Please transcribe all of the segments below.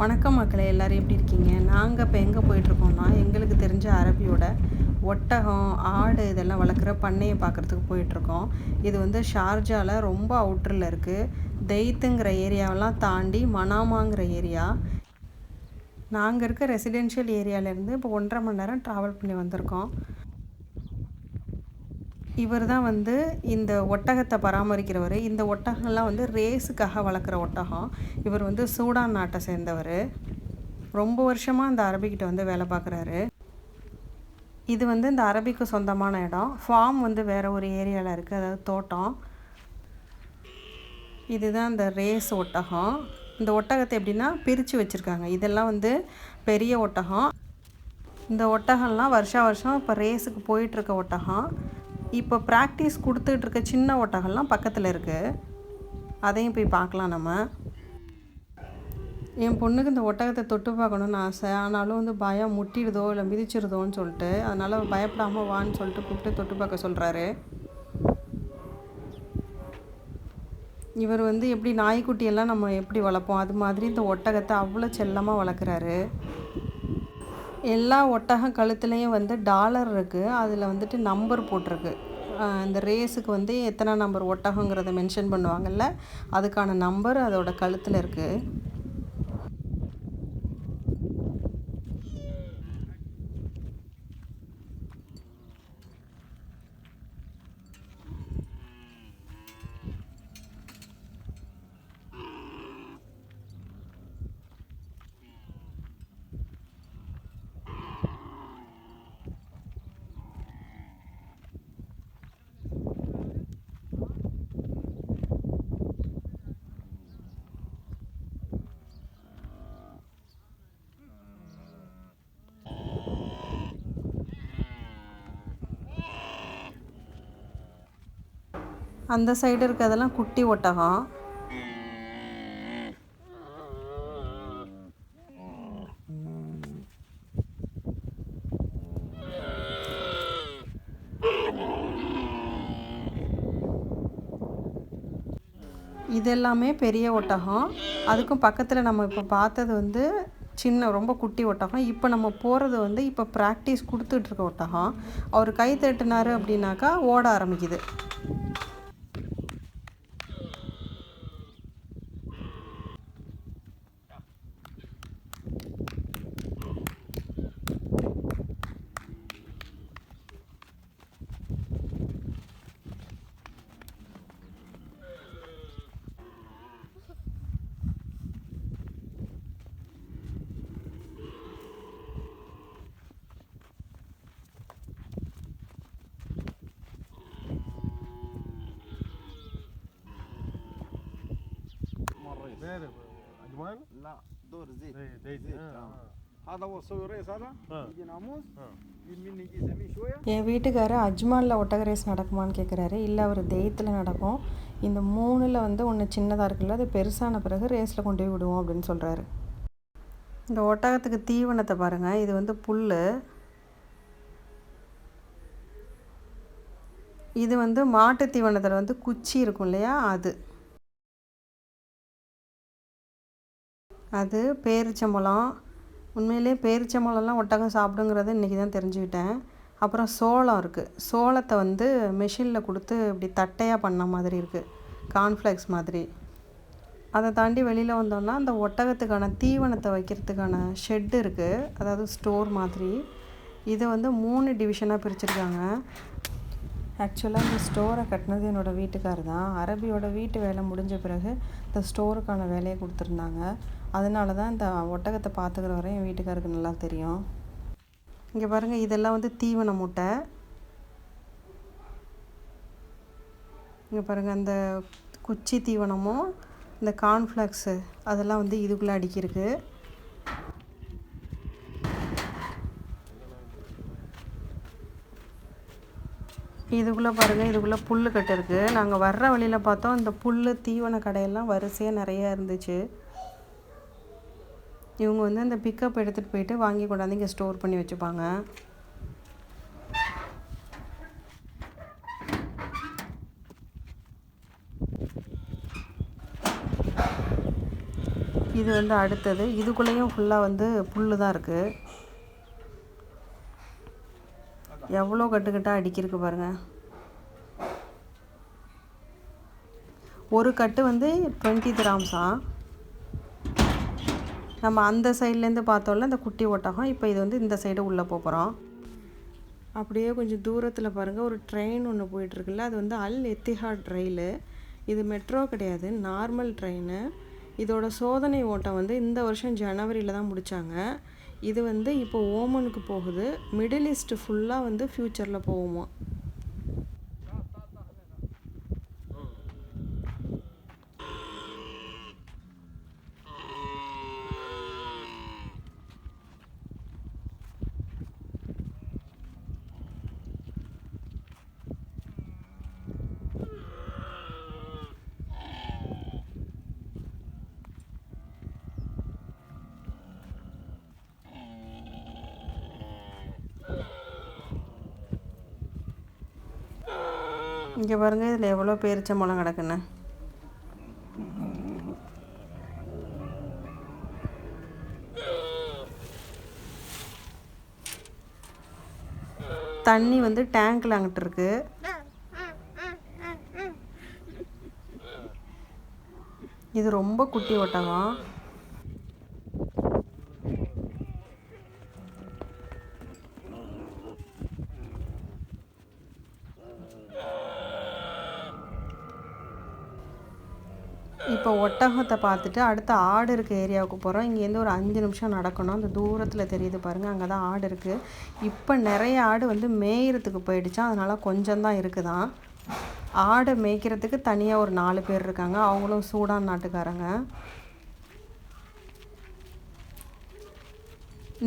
வணக்கம் மக்களே எல்லோரும் எப்படி இருக்கீங்க? நாங்கள் இப்போ எங்கே போயிட்டுருக்கோம்னா எங்களுக்கு தெரிஞ்ச அரபியோட ஒட்டகம் ஆடு இதெல்லாம் வளர்க்குற பண்ணையை பார்க்குறதுக்கு போயிட்டுருக்கோம். இது வந்து ஷார்ஜாவில் ரொம்ப அவுட்டரில் இருக்குது தெய்த்துங்கிற ஏரியாவெல்லாம் தாண்டி மனாமாங்கிற ஏரியா. நாங்கள் இருக்க ரெசிடென்ஷியல் ஏரியாவிலேருந்து இப்போ ஒன்றரை மணி நேரம் ட்ராவல் பண்ணி வந்திருக்கோம். இவர் தான் வந்து இந்த ஒட்டகத்தை பராமரிக்கிறவர். இந்த ஒட்டகம்லாம் வந்து ரேஸுக்காக வளர்க்குற ஒட்டகம். இவர் வந்து சூடான் நாட்டை சேர்ந்தவர். ரொம்ப வருஷமாக இந்த அரபிக்கிட்ட வந்து வேலை பார்க்குறாரு. இது வந்து இந்த அரபிக்கு சொந்தமான இடம். ஃபார்ம் வந்து வேறு ஒரு ஏரியாவில் இருக்குது அதாவது தோட்டம். இதுதான் இந்த ரேஸ் ஒட்டகம். இந்த ஒட்டகத்தை எப்படின்னா பிரித்து வச்சுருக்காங்க. இதெல்லாம் வந்து பெரிய ஒட்டகம். இந்த ஒட்டகம்லாம் வருஷா வருஷம் இப்போ ரேஸுக்கு போயிட்டுருக்க ஒட்டகம். இப்போ ப்ராக்டிஸ் கொடுத்துட்டு இருக்க சின்ன ஒட்டகம்லாம் பக்கத்தில் இருக்குது அதையும் போய் பார்க்கலாம் நம்ம. என் பொண்ணுக்கு இந்த ஒட்டகத்தை தொட்டு பார்க்கணுன்னு ஆசை. ஆனாலும் வந்து பயம் முட்டிடுதோ இல்லை மிதிச்சிருதோன்னு சொல்லிட்டு அதனால் பயப்படாமல் வான்னு சொல்லிட்டு கூப்பிட்டு தொட்டு பார்க்க சொல்கிறாரு இவர் வந்து எப்படி நாய்க்குட்டியெல்லாம் நம்ம எப்படி வளர்ப்போம்? அது மாதிரி இந்த ஒட்டகத்தை அவ்வளோ செல்லமாக வளர்க்குறாரு. எல்லா ஒட்டகம் கழுத்துலேயும் வந்து டாலர் இருக்குது அதில் வந்துட்டு நம்பர் போட்டிருக்கு. இந்த ரேஸுக்கு வந்து எத்தனை நம்பர் ஒட்டகங்கிறத மென்ஷன் பண்ணுவாங்கல்ல? அதுக்கான நம்பர் அதோட கழுத்தில் இருக்குது அந்த சைடு இருக்கிறதெல்லாம் குட்டி ஒட்டகம். இது எல்லாமே பெரிய ஒட்டகம். அதுக்கும் பக்கத்தில் நம்ம இப்போ பார்த்தது வந்து சின்ன ரொம்ப குட்டி ஒட்டகம். இப்போ நம்ம போகிறது வந்து இப்போ ப்ராக்டிஸ் கொடுத்துட்ருக்க ஒட்டகம். அவர் கை தட்டினார் அப்படின்னாக்கா ஓட ஆரம்பிக்குது. بارد اجمال لا دور زيت زي زيت زيت آه. آه. هذا هو صوي ريس هذا آه. يجي ناموس آه. يمين يجي زمين شويه என் வீட்டுக்காரர் அஜ்மானில் ஒட்டக ரேஸ் நடக்குமான்னு கேட்குறாரு இல்லை அவர் தெய்யத்தில் நடக்கும் இந்த மூணில் வந்து ஒன்று சின்னதாக இருக்குல்ல அது பெருசான பிறகு ரேஸில் கொண்டு போய் விடுவோம் அப்படின்னு சொல்கிறாரு இந்த ஒட்டகத்துக்கு தீவனத்தை பாருங்கள் இது வந்து புல் இது வந்து மாட்டு தீவனத்தில் வந்து குச்சி இருக்கும் இல்லையா அது அது பேரிச்சம்பழம். உண்மையிலே பேரிச்சம்பழம்லாம் ஒட்டகம் சாப்பிடுங்கிறத இன்றைக்கி தான் தெரிஞ்சுக்கிட்டேன். அப்புறம் சோளம் இருக்குது சோளத்தை வந்து மெஷினில் கொடுத்து இப்படி தட்டையாக பண்ண மாதிரி இருக்குது கார்ன்ஃப்ளேக்ஸ் மாதிரி. அதை தாண்டி வெளியில் வந்தோம்னா அந்த ஒட்டகத்துக்கான தீவனத்தை வைக்கிறதுக்கான ஷெட்டு இருக்குது அதாவது ஸ்டோர் மாதிரி. இதை வந்து மூணு டிவிஷனாக பிரிச்சுருக்காங்க. ஆக்சுவலாக இந்த ஸ்டோரை கட்டினது என்னோடய வீட்டுக்கார் தான். அரபியோட வீட்டு வேலை முடிஞ்ச பிறகு இந்த ஸ்டோருக்கான வேலையை கொடுத்துருந்தாங்க. அதனால தான் இந்த ஒட்டகத்தை பார்த்துக்கிற வரையும் என் வீட்டுக்காருக்கு நல்லா தெரியும். இங்கே பாருங்கள் இதெல்லாம் வந்து தீவன மூட்டை. இங்கே பாருங்கள் அந்த குச்சி தீவனமும் இந்த கார்ன்ஃப்ளெக்ஸு அதெல்லாம் வந்து இதுக்குள்ளே அடிக்கிருக்கு இதுக்குள்ளே பாருங்கள் இதுக்குள்ளே புல் கட்டு இருக்குது நாங்கள் வர்ற வழியில் பார்த்தோம் இந்த புல் தீவன கடையெல்லாம் வரிசையாக நிறையா இருந்துச்சு. இவங்க வந்து அந்த பிக்கப் எடுத்துகிட்டு போயிட்டு வாங்கி கொண்டாந்து இங்கே ஸ்டோர் பண்ணி வச்சுப்பாங்க. இது வந்து அடுத்தது. இதுக்குள்ளேயும் ஃபுல்லாக வந்து புல்லு தான் இருக்குது எவ்வளோ கட்டுக்கட்டாக அடிக்கிருக்கு பாருங்கள் ஒரு கட்டு வந்து டுவெண்ட்டி கிராம்ஸா நம்ம அந்த சைட்லேருந்து பார்த்தோம்ல இந்த குட்டி ஒட்டகம் இப்போ இது வந்து இந்த சைடு உள்ளே போகிறோம் அப்படியே கொஞ்சம் தூரத்தில் பாருங்கள் ஒரு ட்ரெயின் ஒன்று போயிட்டுருக்குல்ல அது வந்து அல் எத்திஹாட் ரயிலு. இது மெட்ரோ கிடையாது நார்மல் ட்ரெயின் இதோட சோதனை ஓட்டம் வந்து இந்த வருஷம் ஜனவரியில் தான் முடித்தாங்க இது வந்து இப்போ ஓமனுக்கு போகுது. மிடில் ஈஸ்ட் ஃபுல்லாக வந்து ஃப்யூச்சரில் போகுமா? இங்கே பாருங்கள் இதில் எவ்வளோ பேரிச்சம்பழம் கிடக்குன்னு. தண்ணி வந்து டேங்க்கில் அங்கிட்டு இருக்கு. இது ரொம்ப குட்டி ஒட்டகம் இப்போ ஒட்டகத்தை பார்த்துட்டு அடுத்த ஆடு இருக்க ஏரியாவுக்கு போகிறோம் இங்கேருந்து ஒரு அஞ்சு நிமிஷம் நடக்கணும். அந்த தூரத்தில் தெரியுது பாருங்கள் அங்கே தான் ஆடு இருக்குது இப்போ நிறைய ஆடு வந்து மேயிறதுக்கு போயிடுச்சா. அதனால் கொஞ்சம் தான் இருக்குதான். ஆடை மேய்க்கிறதுக்கு தனியாக ஒரு நாலு பேர் இருக்காங்க. அவங்களும் சூடான் நாட்டுக்காரங்க.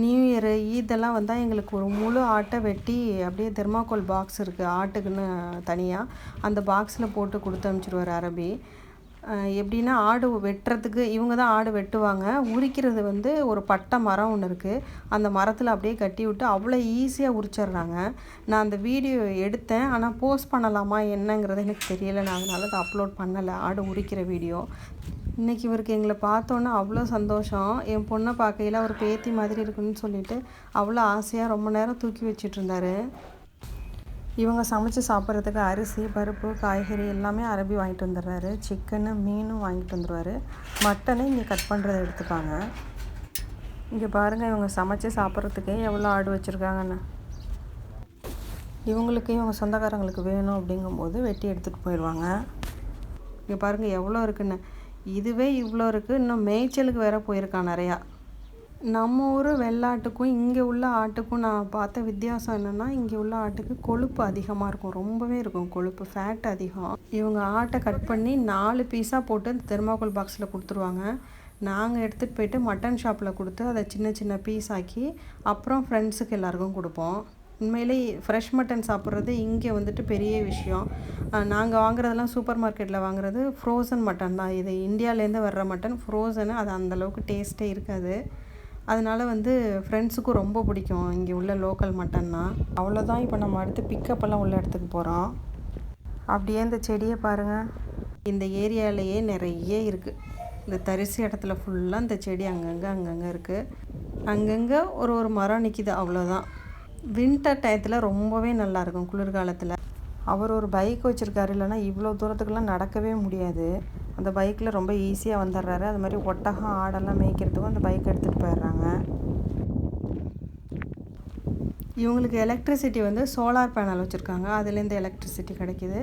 நியூ இயரு ஈதெல்லாம் வந்தால் எங்களுக்கு ஒரு முழு ஆட்டை வெட்டி அப்படியே தெர்மாக்கோல் பாக்ஸ் இருக்குது ஆட்டுக்குன்னு தனியாக அந்த பாக்ஸில் போட்டு கொடுத்து அனுப்பிச்சிடுவார் அரபி. எப்படின்னா ஆடு வெட்டுறதுக்கு இவங்க தான் ஆடு வெட்டுவாங்க. உரிக்கிறது வந்து ஒரு பட்டை மரம் ஒன்று இருக்குது அந்த மரத்தில் அப்படியே கட்டி விட்டு அவ்வளோ ஈஸியாக உரிச்சிடுறாங்க. நான் அந்த வீடியோ எடுத்தேன். ஆனால் போஸ்ட் பண்ணலாமா என்னங்கிறது எனக்கு தெரியலை. நான் அதனால் அதை அப்லோட் பண்ணலை. ஆடு உரிக்கிற வீடியோ இன்றைக்கி இவருக்கு எங்களை பார்த்தோன்னே அவ்வளோ சந்தோஷம். என் பொண்ணை பார்க்கையில் அவர் பேத்தி மாதிரி இருக்குன்னு சொல்லிட்டு அவ்வளோ ஆசையாக ரொம்ப நேரம் தூக்கி வச்சிட்ருந்தாரு இவங்க சமைச்சு சாப்பிட்றதுக்கு அரிசி பருப்பு காய்கறி எல்லாமே அரபி வாங்கிட்டு வந்துடுறாரு. சிக்கனு மீனும் வாங்கிட்டு வந்துடுவார். மட்டனை இங்கே கட் பண்ணுறதை எடுத்துப்பாங்க இங்கே பாருங்கள் இவங்க சமைச்சு சாப்பிட்றதுக்கே எவ்வளோ ஆடு வச்சுருக்காங்கன்னு. இவங்களுக்கு இவங்க சொந்தக்காரங்களுக்கு வேணும் அப்படிங்கும்போது வெட்டி எடுத்துகிட்டு போயிடுவாங்க. இங்கே பாருங்கள் எவ்வளோ இருக்குன்னு. இதுவே இவ்வளோ இருக்குது இன்னும் மேய்ச்சலுக்கு வேறு போயிருக்கான் நிறையா. நம்ம ஊர் வெள்ளாட்டுக்கும் இங்கே உள்ள ஆட்டுக்கும் நான் பார்த்த வித்தியாசம் என்னென்னா இங்கே உள்ள ஆட்டுக்கு கொழுப்பு அதிகமாக இருக்கும். ரொம்பவே இருக்கும் கொழுப்பு ஃபேட் அதிகம். இவங்க ஆட்டை கட் பண்ணி நாலு பீஸாக போட்டு தெர்மாக்கோல் பாக்ஸில் கொடுத்துருவாங்க. நாங்கள் எடுத்துகிட்டு போயிட்டு மட்டன் ஷாப்பில் கொடுத்து அதை சின்ன சின்ன பீஸ் ஆக்கி அப்புறம் ஃப்ரெண்ட்ஸுக்கு எல்லாருக்கும் கொடுப்போம். உண்மையிலே ஃப்ரெஷ் மட்டன் சாப்பிட்றது இங்கே வந்துட்டு பெரிய விஷயம். நாங்கள் வாங்குறதெல்லாம் சூப்பர் மார்க்கெட்டில் வாங்குறது ஃப்ரோசன் மட்டன் தான். இது இந்தியாவிலேருந்து வர்ற மட்டன் ஃப்ரோசனு அது அந்தளவுக்கு டேஸ்ட்டே இருக்காது. அதனால் வந்து ஃப்ரெண்ட்ஸுக்கும் ரொம்ப பிடிக்கும். இங்கே உள்ள லோக்கல் மட்டன்னா அவ்வளோதான் இப்போ நம்ம அடுத்து பிக்கப்பெல்லாம் உள்ள இடத்துக்கு போகிறோம் அப்படியே இந்த செடியை பாருங்கள் இந்த ஏரியாலையே நிறைய இருக்குது இந்த தரிசு இடத்துல ஃபுல்லாக இந்த செடி அங்கங்கே அங்கங்கே இருக்குது அங்கங்கே ஒரு ஒரு மரம் நிற்கிது அவ்வளோதான் வின்டர் டயத்தில் ரொம்பவே நல்லாயிருக்கும் குளிர்காலத்தில். அவர் ஒரு பைக் வச்சுருக்காரு. இல்லைனா இவ்வளோ தூரத்துக்குலாம் நடக்கவே முடியாது. அந்த பைக்கில் ரொம்ப ஈஸியாக வந்துடுறாரு. அது மாதிரி ஒட்டகம் ஆடெல்லாம் மேய்க்கிறதுக்கும் அந்த பைக் எடுத்துகிட்டு போயிடுறாரு. இவங்களுக்கு எலக்ட்ரிசிட்டி வந்து சோலார் பேனல் வச்சுருக்காங்க. அதுலேருந்து எலக்ட்ரிசிட்டி கிடைக்கிது.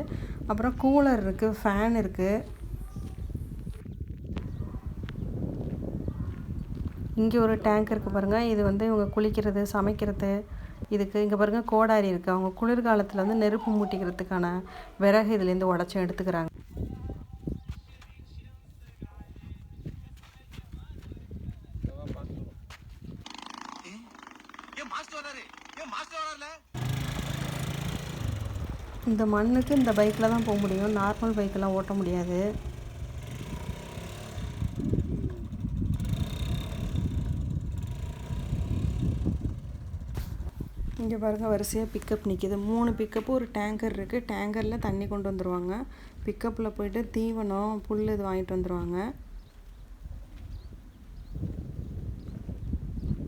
அப்புறம் கூலர் இருக்குது ஃபேன் இருக்குது இங்கே ஒரு டேங்க் இருக்குது பாருங்கள் இது வந்து இவங்க குளிக்கிறது சமைக்கிறது. இதுக்கு இங்கே பாருங்கள் கோடாரி இருக்குது அவங்க குளிர்காலத்தில் வந்து நெருப்பு மூட்டிக்கிறதுக்கான விறகு இதுலேருந்து உடச்சி எடுத்துக்கிறாங்க. இந்த மண்ணுக்கு இந்த பைக்கில் தான் போக முடியும். நார்மல் பைக்கெல்லாம் ஓட்ட முடியாது. இங்கே பாருங்க வரிசையாக பிக்கப் நிற்கிது மூணு பிக்கப்பு ஒரு டேங்கர் இருக்குது டேங்கரில் தண்ணி கொண்டு வந்துடுவாங்க பிக்கப்பில் போயிட்டு தீவனம் புல் இது வாங்கிட்டு வந்துடுவாங்க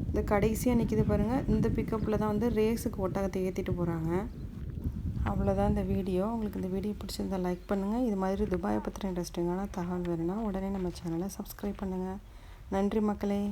இந்த கடைசியாக நிற்கிது பாருங்கள் இந்த பிக்கப்பில் தான் வந்து ரேஸுக்கு ஒட்டகத்தை ஏற்றிட்டு போகிறாங்க அவ்வளோதான் இந்த வீடியோ. உங்களுக்கு இந்த வீடியோ பிடிச்சிருந்தா லைக் பண்ணுங்கள் இது மாதிரி துபாயை பற்றின இன்ட்ரெஸ்டிங்கான தகவல் வேணும்னா உடனே நம்ம சேனலை சப்ஸ்கிரைப் பண்ணுங்கள் நன்றி மக்களே.